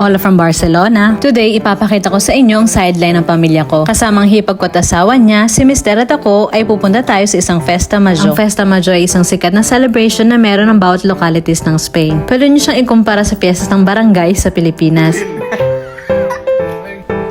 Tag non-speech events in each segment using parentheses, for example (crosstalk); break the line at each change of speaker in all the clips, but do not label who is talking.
Ola from Barcelona. Today, ipapakita ko sa inyo ang sideline ng pamilya ko. Kasamang hipag ko at asawa niya, si Mr. at ako ay pupunta tayo sa isang Festa Majo. Ang Festa Majo ay isang sikat na celebration na meron ng bawat localities ng Spain. Pwede niyo siyang ikumpara sa piyestas ng barangay sa Pilipinas.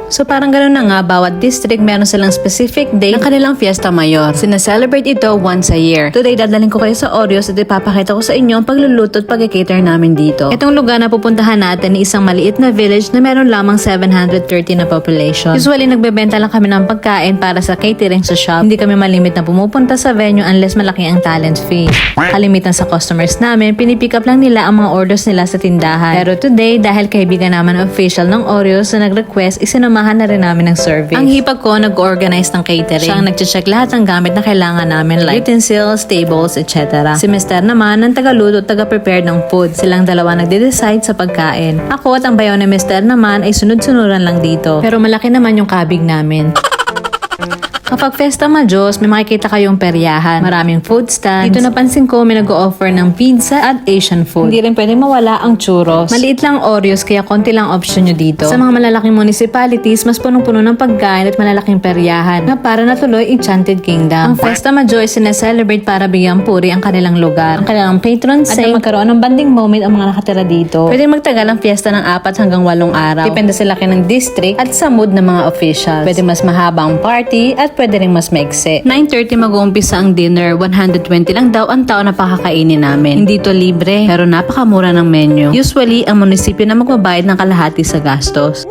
So parang ganoon na nga, bawat district meron silang specific day ng kanilang fiesta mayor. Sinaselebrate ito once a year. Today, dadalhin ko kayo sa Oreos at ipapakita ko sa inyo ang pagluluto at pag-cater namin dito. Itong lugar na pupuntahan natin ay isang maliit na village na meron lamang 730 na population. Usually, nagbebenta lang kami ng pagkain para sa catering sa shop. Hindi kami malimit na pumupunta sa venue unless malaki ang talent fee. Kalimitan sa customers namin, pinipick up lang nila ang mga orders nila sa tindahan. Pero today, dahil kaibigan naman official ng Oreos na nag-request, isinamahan na rin namin ng service. Ang hipag ko nag-organize ng catering. Siya ang nag-check lahat ng gamit na kailangan namin like utensils, tables, etc. Si Mr. naman ang tagaluto at taga-prepare ng food. Silang dalawa nagde-decide sa pagkain. Ako at ang bayaw ni Mr. naman ay sunod-sunuran lang dito. Pero malaki naman yung kabig namin. (laughs) Kapag Festa Majos, may makikita kayong peryahan. Maraming food stands. Dito napansin ko may nag-offer ng pizza at Asian food. Hindi rin pwedeng mawala ang churros. Maliit lang Oreos kaya konti lang option nyo dito. Sa mga malalaking municipalities, mas punong-puno ng pagkain at malalaking peryahan na para natuloy Enchanted Kingdom. Ang Festa Majos sineselebrate para bigyan puri ang kanilang lugar. Ang kanilang patron saint. At magkaroon ng banding moment ang mga nakatira dito. Pwede magtagal ang fiesta ng apat hanggang walong araw. Depende sa laki ng district at sa mood ng mga officials. Pwede mas mahaba ang party at pwede rin mas maikse. 9.30 mag-uumpisa ang dinner. 120 lang daw ang tao na pakakainin namin. Hindi to libre, pero napakamura ng menu. Usually, ang munisipyo na magbabayad ng kalahati sa gastos.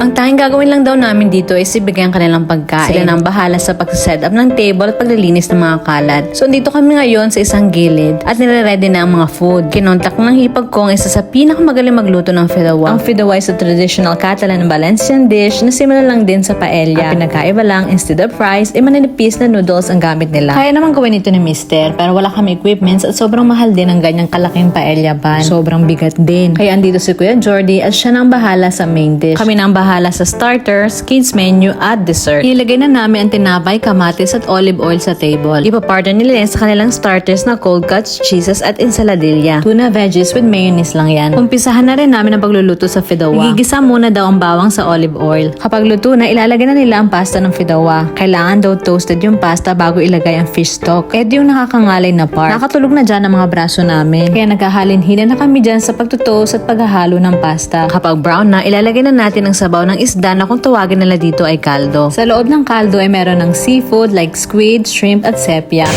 Ang tanging gagawin lang daw namin dito is ibigay ang kanilang pagkain. Sila na ang bahala sa pag-set up ng table at paglilinis ng mga kalat. So, dito kami ngayon sa isang gilid at nire-ready na ang mga food. Kinontak ng hipag ko ang isa sa pinakamagaling magluto ng fidawa. Ang fidawa is a traditional Catalan Valencian dish na similar lang din sa paella. Ang pinakaiba lang, instead of rice, ay maninipis na noodles ang gamit nila. Kaya naman gawin ito ni Mister, pero wala kami equipments at sobrang mahal din ang ganyang kalaking paella pan. Sobrang bigat din. Kaya andito si Kuya Jordy at siya na ang bahala sa main dish. Kami na ang bahala sa starters, kids menu at dessert. Ilagay na namin ang tinapay, kamatis at olive oil sa table. Ipapartner nila yan sa kanilang starters na cold cuts, cheeses at ensaladilla. Tuna veggies with mayonnaise lang yan. Umpisahan na rin namin ang pagluluto sa fidawa. Igigisa muna daw ang bawang sa olive oil. Kapag luto na, ilalagay na nila ang pasta ng fidawa. Kailangan daw toasted yung pasta bago ilagay ang fish stock. Eh di yung nakakangalay na part. Nakatulog na dyan ang mga braso namin. Kaya nagkahalin-hina na kami dyan sa pagtutoast at paghahalo ng pasta. Kapag brown na, ilalagay na natin ang sabaw ng isda na kung tawagin nila dito ay kaldo. Sa loob ng kaldo ay meron ng seafood like squid, shrimp at sepia.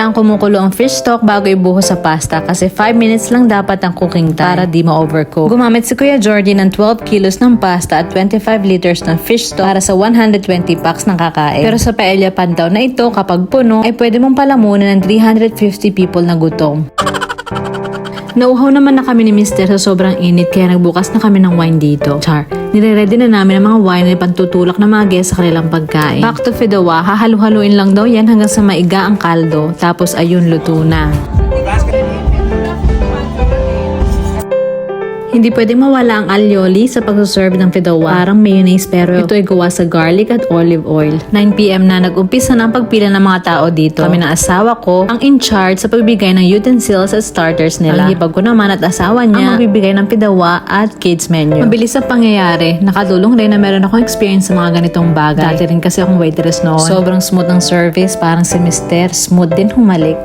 Kailangan kumukulo ang fish stock bago ibuhos sa pasta kasi 5 minutes lang dapat ang cooking time para di ma-overcook. Gumamit si Kuya Jordy ng 12 kilos ng pasta at 25 liters ng fish stock para sa 120 packs ng kakain. Pero sa paella pantaw na ito, kapag puno, ay pwede mong palamunan ng 350 people na gutom. Nauhaw naman na kami ni Mister sa sobrang init kaya nagbukas na kami ng wine dito. Char. Nire-ready na namin ang mga wine na pantutulak ng mga guests sa kanilang pagkain. Back to Fidawa, hahalu-haluin lang daw yan hanggang sa maiga ang kaldo. Tapos ayun, luto na. Hindi pwedeng mawala ang alioli sa pagsuserve ng fidawa. Parang mayonnaise pero ito ay gawa sa garlic at olive oil. 9pm na nag-umpisa na ang pagpila ng mga tao dito. Kami ng asawa ko ang in charge sa pagbibigay ng utensils at starters nila. Ang hipag ko naman at asawa niya ang magbibigay ng fidawa at kids menu. Mabilis ang pangyayari. Nakatulong rin na meron akong experience sa mga ganitong bagay. Dati rin kasi akong waitress noon. Sobrang smooth ng service. Parang si Mister. Smooth din humalik.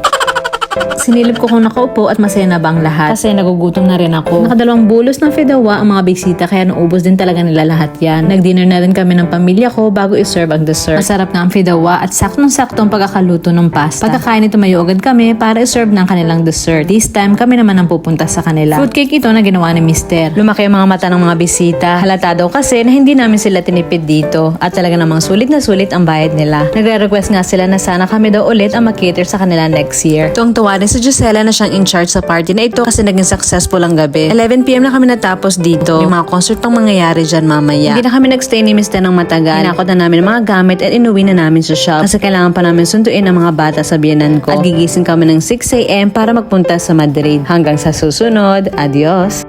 Sinilip ko kung nakaupo at masaya na ba ang lahat. Kasi nagugutom na rin ako. Nakadalawang bulos ng fidawa ang mga bisita kaya naubos din talaga nila lahat yan. Nag-dinner na rin kami ng pamilya ko bago i-serve ang dessert. Masarap nga ang fidawa at saktong-sakto ang pagkakaluto ng pasta. Pagkakain ito mayo agad kami para i-serve ng kanilang dessert. This time kami naman ang pupunta sa kanila. Fruitcake ito na ginawa ni Mister. Lumaki ang mga mata ng mga bisita. Halata daw kasi na hindi namin sila tinipid dito at talaga namang sulit na sulit ang bayad nila. Nagre-request nga sila na sana kami daw ulit ang mag-cater sa kanila next year. Tuwang-tuwa rin si Gisela na siyang in charge sa party na ito kasi naging successful ang gabi. 11pm na kami natapos dito. Yung mga concert pang mangyayari dyan mamaya. Hindi na kami nagstay ni Mr. ng matagal. Hinakot na namin mga gamit at inuwi na namin sa shop kasi kailangan pa namin sunduin ang mga bata sa biyanan ko. At gigising kami ng 6am para magpunta sa Madrid. Hanggang sa susunod, adios!